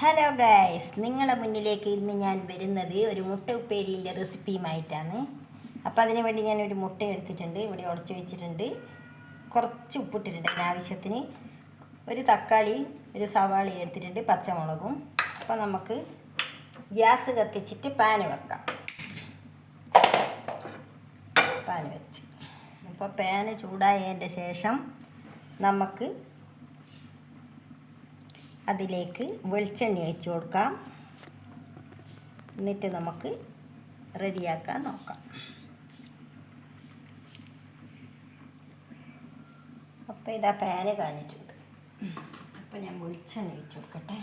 Hello guys നിങ്ങളെ മുന്നിലേക്ക് ഇന്ന് ഞാൻ വരുന്നത് ഒരു മുട്ട ഉപ്പേരിന്റെ റെസിപ്പിയുമായിട്ടാണ്. അപ്പോൾ അതിനു വേണ്ടി ഞാൻ ഒരു മുട്ട എടുത്തിട്ടുണ്ട്. ഇവിടെ ഉടച്ചു വെച്ചിട്ടുണ്ട്. കുറച്ച് ഉപ്പിട്ടിട്ടുണ്ട് ആവശ്യത്തിന്. ഒരു തക്കാളി ഒരു സവാളി എടുത്തിട്ടുണ്ട് പച്ചമുളകും. അപ്പോൾ നമുക്ക് ഗ്യാസ് കത്തിച്ചിട്ട് പാൻ വെക്കാം. പാൻ വെച്ച്. അപ്പോൾ പാന് ചൂടായതിന്റെ ശേഷം നമുക്ക് അതിലേക്ക് വെളിച്ചെണ്ണ ഒഴിച്ച് കൊടുക്കാം. എന്നിട്ട് നമുക്ക് റെഡിയാക്കാൻ നോക്കാം. അപ്പോൾ ഇതാ പാന് കാണിട്ടുണ്ട് അപ്പോൾ ഞാൻ വെളിച്ചെണ്ണ ഒഴിച്ച് കൊടുക്കട്ടെ.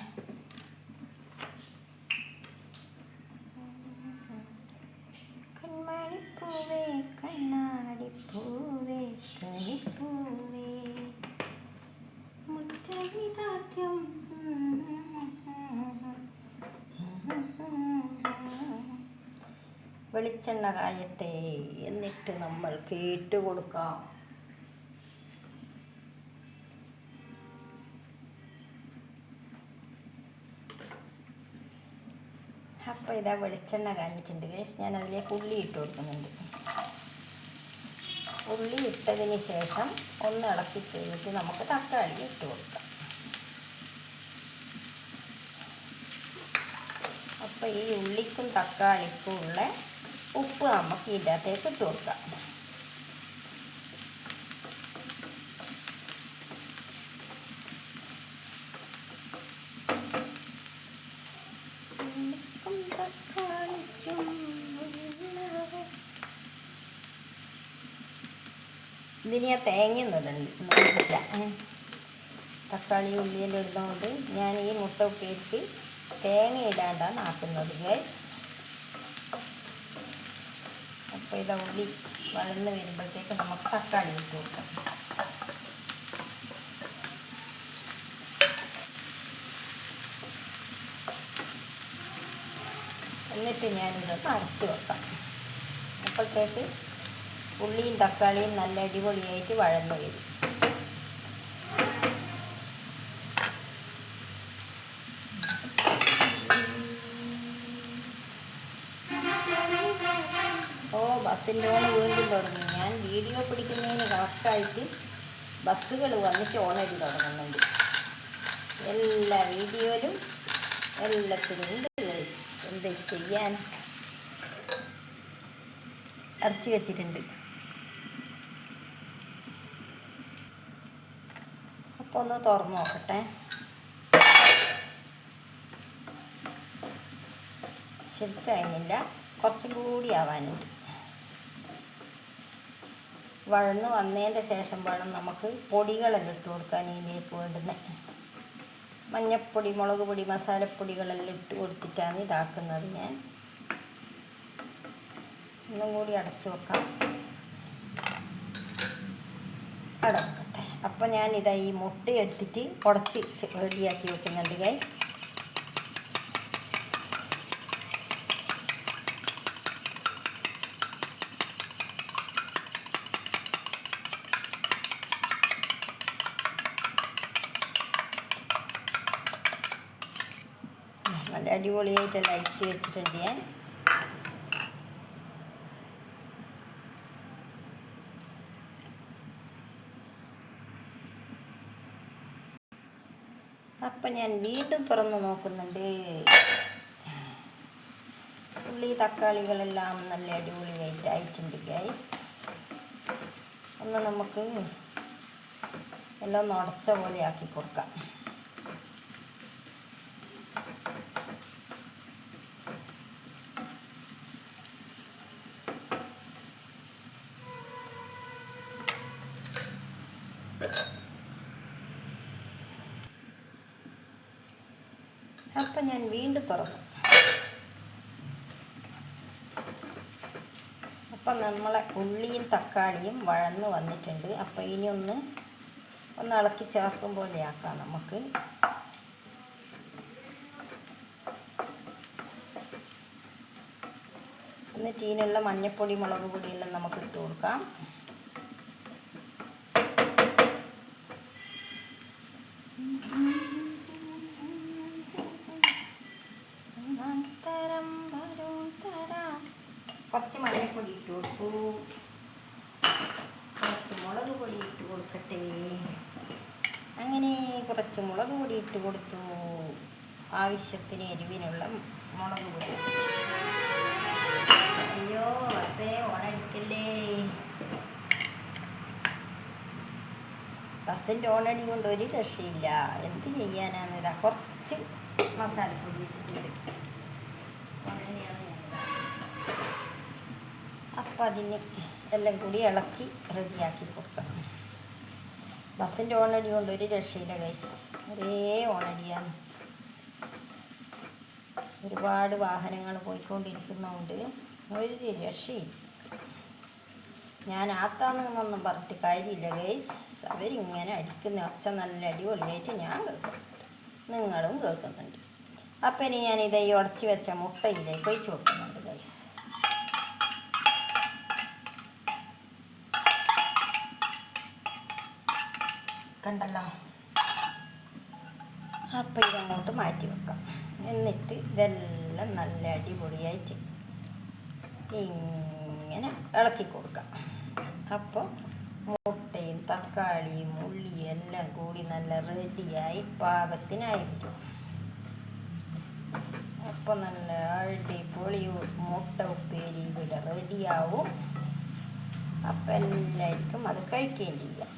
കൺമണിപ്പൂവേ കണ്ണാടിപ്പൂവേ വെളിച്ചെണ്ണ കായട്ടെ എന്നിട്ട് നമ്മൾ കേട്ട് കൊടുക്കാം. അപ്പോൾ ഇതാ വെളിച്ചെണ്ണ കാഞ്ഞിട്ടുണ്ട് ഗൈസ് ഞാൻ അതിലേക്ക് ഉള്ളി ഇട്ട് കൊടുക്കുന്നുണ്ട്. ഉള്ളി ഇട്ടതിന് ശേഷം ഒന്ന് ഇളക്കി കഴിഞ്ഞിട്ട് നമുക്ക് തക്കാളി ഇട്ട് കൊടുക്കാം. അപ്പോൾ ഈ ഉള്ളിക്കും തക്കാളിക്കും ഉള്ള ഉപ്പ് നമുക്ക് ഇതിന്റെ അകത്തേക്ക് ഇട്ട് കൊടുക്കാം. ഇതിന് ഞാൻ തേങ്ങയൊന്നും തക്കാളി ഉള്ളിയെല്ലാം ഇടുന്നതുകൊണ്ട് ഞാൻ ഈ മുട്ട ഉപ്പേരിച്ച് തേങ്ങ ഇടാണ്ടാണ് ആക്കുന്നത് ഗൈസ് അപ്പോൾ ഇതാ ഉള്ളി വഴന്ന് വരുമ്പോഴത്തേക്ക് നമുക്ക് തക്കാളി ഇട്ട് കൊടുക്കാം. എന്നിട്ട് ഞാനിതൊന്ന് അരച്ച് വെക്കാം. അപ്പോഴത്തേക്ക് ഉള്ളിയും തക്കാളിയും നല്ല അടിപൊളിയായിട്ട് വഴന്നു വരും. ഓ ബസ്സിന്റെ ഓണ് വീണ്ടും തുടങ്ങി. ഞാൻ വീഡിയോ പിടിക്കുന്നതിന് കറക്റ്റായിട്ട് ബസ്സുകൾ വന്നിട്ട് ഓണടി തുടങ്ങുന്നുണ്ട്. എല്ലാ വീഡിയോയിലും എല്ലാത്തിനും ഉണ്ട്. എന്ത് ചെയ്യാൻ? അരച്ച് വെച്ചിട്ടുണ്ട്. അപ്പോൾ ഒന്ന് തുറന്നു നോക്കട്ടെ. ശരിക്കഴിഞ്ഞില്ല കുറച്ചും കൂടി ആവാനുണ്ട്. വഴന്ന് വന്നതിന്റെ ശേഷം വേണം നമുക്ക് പൊടികളെല്ലാം ഇട്ട് കൊടുക്കാൻ ഇതിലേക്ക് വേണ്ടുന്നത് മഞ്ഞപ്പൊടി മുളക് പൊടി മസാലപ്പൊടികളെല്ലാം ഇട്ട് കൊടുത്തിട്ടാണ് ഇതാക്കുന്നത് ഞാൻ. ഒന്നും കൂടി അടച്ചു വെക്കാം. അടക്കട്ടെ. അപ്പം ഞാനിതാ ഈ മുട്ട എടുത്തിട്ട് ഉടച്ച് റെഡിയാക്കി വെക്കുന്നുണ്ട് കൈ നല്ല അടിപൊളിയായിട്ടെല്ലാം അടിച്ച് വെച്ചിട്ടുണ്ട്. ഞാൻ അപ്പം ഞാൻ വീണ്ടും തുറന്ന് നോക്കുന്നുണ്ട്. ഉള്ളി തക്കാളികളെല്ലാം നല്ല അടിപൊളിയായിട്ട് ആയിട്ടുണ്ട് ഗൈസ് ഒന്ന് നമുക്ക് എല്ലാം ഉടച്ച പോലെ ആക്കി കൊടുക്കാം. ഞാൻ വീണ്ടും തുറന്നു അപ്പം നമ്മളെ ഉള്ളിയും തക്കാളിയും വഴന്ന് വന്നിട്ടുണ്ട്. അപ്പം ഇനി ഒന്ന് ഒന്ന് ഇളക്കി ചേർക്കും പോലെ ആക്കാം നമുക്ക്. എന്നിട്ട് ഇതിനുള്ള മഞ്ഞപ്പൊടി മുളക് പൊടിയെല്ലാം നമുക്ക് ഇട്ട് കൊടുക്കാം. കുറച്ച് മഞ്ഞൾപ്പൊടി ഇട്ട് കൊടുക്കൂ കുറച്ച് മുളക് പൊടി ഇട്ട് കൊടുക്കട്ടെ അങ്ങനെ കുറച്ച് മുളക് പൊടി ഇട്ട് കൊടുത്തു. ആവശ്യത്തിന് എരിവിനുള്ള മുളക് പൊടി. അയ്യോ അതേ ഓണടിക്കല്ലേ? ബസ്സിന്റെ ഓണടി കൊണ്ട് ഒരു രക്ഷയില്ല. എന്ത് ചെയ്യാനാന്നില്ല കുറച്ച് മസാലപ്പൊടി ഞാൻ അപ്പം അതിന് എല്ലാം കൂടി ഇളക്കി റെഡിയാക്കി കൊടുക്കണം ബസ്സിന്റെ ഓണടി കൊണ്ട് ഒരു രക്ഷയില്ല കൈസ് ഒരേ ഓണടിയാണ്. ഒരുപാട് വാഹനങ്ങൾ പോയിക്കൊണ്ടിരിക്കുന്നതുകൊണ്ട് ഒരു രക്ഷയില്ല. ഞാൻ ആത്താന്നൊന്നും പറഞ്ഞിട്ട് കാര്യമില്ല ഗൈസ് അവരിങ്ങനെ അടിക്കുന്ന ഒച്ച നല്ല അടിപൊളിയായിട്ട് ഞാൻ കേൾക്കുന്നുണ്ട് നിങ്ങളും കേൾക്കുന്നുണ്ട്. അപ്പം ഇനി ഈ ഉടച്ച് വെച്ച മുട്ടയിലേക്ക് ഒഴിച്ച് കൊടുക്കുന്നുണ്ട് ഗൈസ് കണ്ടല്ലോ അപ്പം ഇതങ്ങോട്ട് മാറ്റി വെക്കാം. എന്നിട്ട് ഇതെല്ലാം നല്ല അടിപൊളിയായിട്ട് ഇങ്ങനെ ഇളക്കി കൊടുക്കാം. അപ്പോൾ മുട്ടയും തക്കാളിയും ഉള്ളിയും എല്ലാം കൂടി നല്ല റെഡിയായി പാകത്തിനായിരിക്കും. അപ്പം നല്ല അടിപൊളി മുട്ട ഉപ്പേരി ഇവിടെ റെഡിയാവും അപ്പം എല്ലാവർക്കും അത് കഴിക്കുകയും ചെയ്യാം.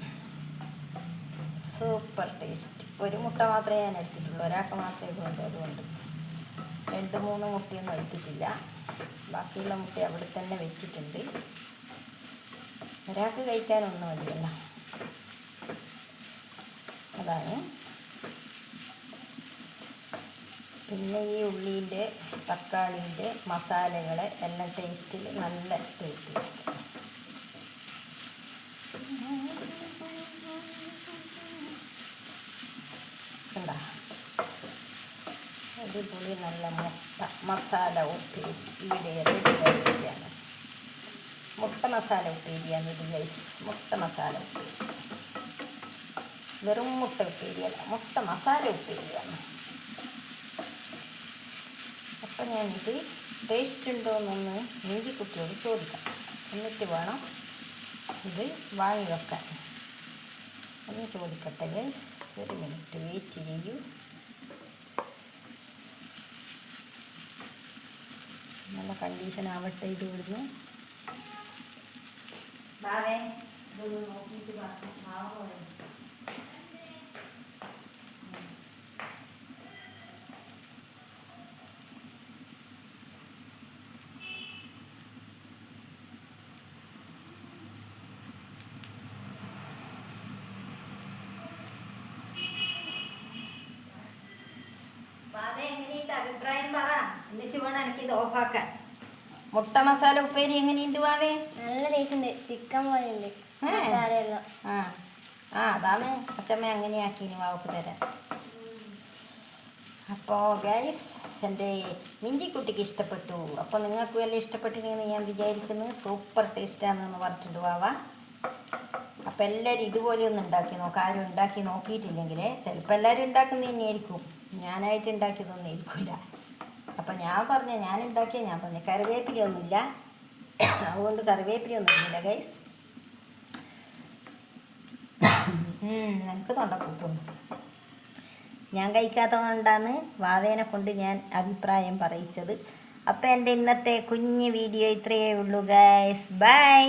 സൂപ്പർ ടേസ്റ്റ് ഒരു മുട്ട മാത്രമേ ഞാൻ എടുത്തിട്ടുള്ളൂ. ഒരാൾക്ക് മാത്രമേ ഉള്ളൂ അതുകൊണ്ട് രണ്ട് മൂന്ന് മുട്ടയൊന്നും എടുത്തിട്ടില്ല. ബാക്കിയുള്ള മുട്ട അവിടെ തന്നെ വെച്ചിട്ടുണ്ട്. ഒരാൾക്ക് കഴിക്കാനൊന്നും മതിയല്ല അതാണ്. പിന്നെ ഈ ഉള്ളീന്റെ തക്കാളീന്റെ മസാലകൾ എല്ലാം ടേസ്റ്റിൽ നല്ല ടേസ്റ്റ് കണ്ട. അടിപൊളി നല്ല മുട്ട മസാല ഉപ്പി ഇവിടെ റെഡിയായിരിക്കുകയാണ് മുട്ട മസാല ഉപ്പേരിയാണ് ഇത് ഗൈസ് മുട്ട മസാല ഉപ്പേരി. വെറും മുട്ട ഉപ്പേരിയല്ല മുട്ട മസാല ഉപ്പേരിയാണ്. അപ്പം ഞാനിത് ടേസ്റ്റ് ഉണ്ടോ എന്നൊന്ന് കുട്ടിയോട് ചോദിക്കാം. എന്നിട്ട് വേണം ഇത് വാങ്ങി വെക്കാൻ ഒന്ന് ചോദിക്കട്ടെ ഗൈസ് ഒരു വെയിറ്റ് ചെയ്യൂ നല്ല കണ്ടീഷൻ ആവട്ടെ ഇത് ഇവിടുന്ന്. ബാവേ ഇതൊന്ന് നോക്കിയിട്ട് മാവോ ബാവേ എങ്ങനെയുണ്ട് അഭിപ്രായം പറ. എന്നിട്ട് വേണം എനിക്ക് ഇത് ഓഫാക്കാൻ. മുട്ട മസാല ഉപ്പേരി എങ്ങനെയുണ്ട് വാവേ? നല്ല ടേസ്റ്റ് ഉണ്ട് ചിക്കൻ പോലെ ഉണ്ട്. മസാലയെല്ലാം. ആ. ആ അതാണ്. അച്ഛമ്മ അങ്ങനെയാക്കി ഇനി വാവക്ക് തരാൻ. അപ്പോൾ ഗൈസ് എന്റെ മിഞ്ചിക്കുട്ടിക്ക് ഇഷ്ടപ്പെട്ടു. അപ്പോൾ നിങ്ങൾക്കും എല്ലാം ഇഷ്ടപ്പെട്ടിരുന്നെന്ന് ഞാൻ വിചാരിക്കുന്നു. സൂപ്പർ ടേസ്റ്റാണെന്ന് പറഞ്ഞിട്ടുണ്ട് വാവ. അപ്പോൾ എല്ലാവരും ഇതുപോലെ ഒന്ന് ഉണ്ടാക്കി നോക്കാം. ആരും ഉണ്ടാക്കി നോക്കിയിട്ടില്ലെങ്കിൽ ചിലപ്പോൾ എല്ലാവരും ഉണ്ടാക്കുന്നത് തന്നെയായിരിക്കും ഞാനായിട്ട് ഉണ്ടാക്കിയതൊന്നും ഇരിക്കില്ല അപ്പം ഞാൻ പറഞ്ഞ ഞാൻ ഉണ്ടാക്കിയ ഞാൻ പറഞ്ഞ കറിവേപ്പിലയൊന്നുമില്ല. അതുകൊണ്ട് കറിവേപ്പിലയൊന്നും ഇല്ല ഗൈസ് എനിക്ക് തൊണ്ടക്കൂത്തുന്നു ഞാൻ കഴിക്കാത്തതുകൊണ്ടാണ് വാവേനെ കൊണ്ട് ഞാൻ അഭിപ്രായം പറയിച്ചത്. അപ്പോൾ എന്റെ ഇന്നത്തെ കുഞ്ഞ് വീഡിയോ ഇത്രയേ ഉള്ളൂ ഗൈസ് ബൈ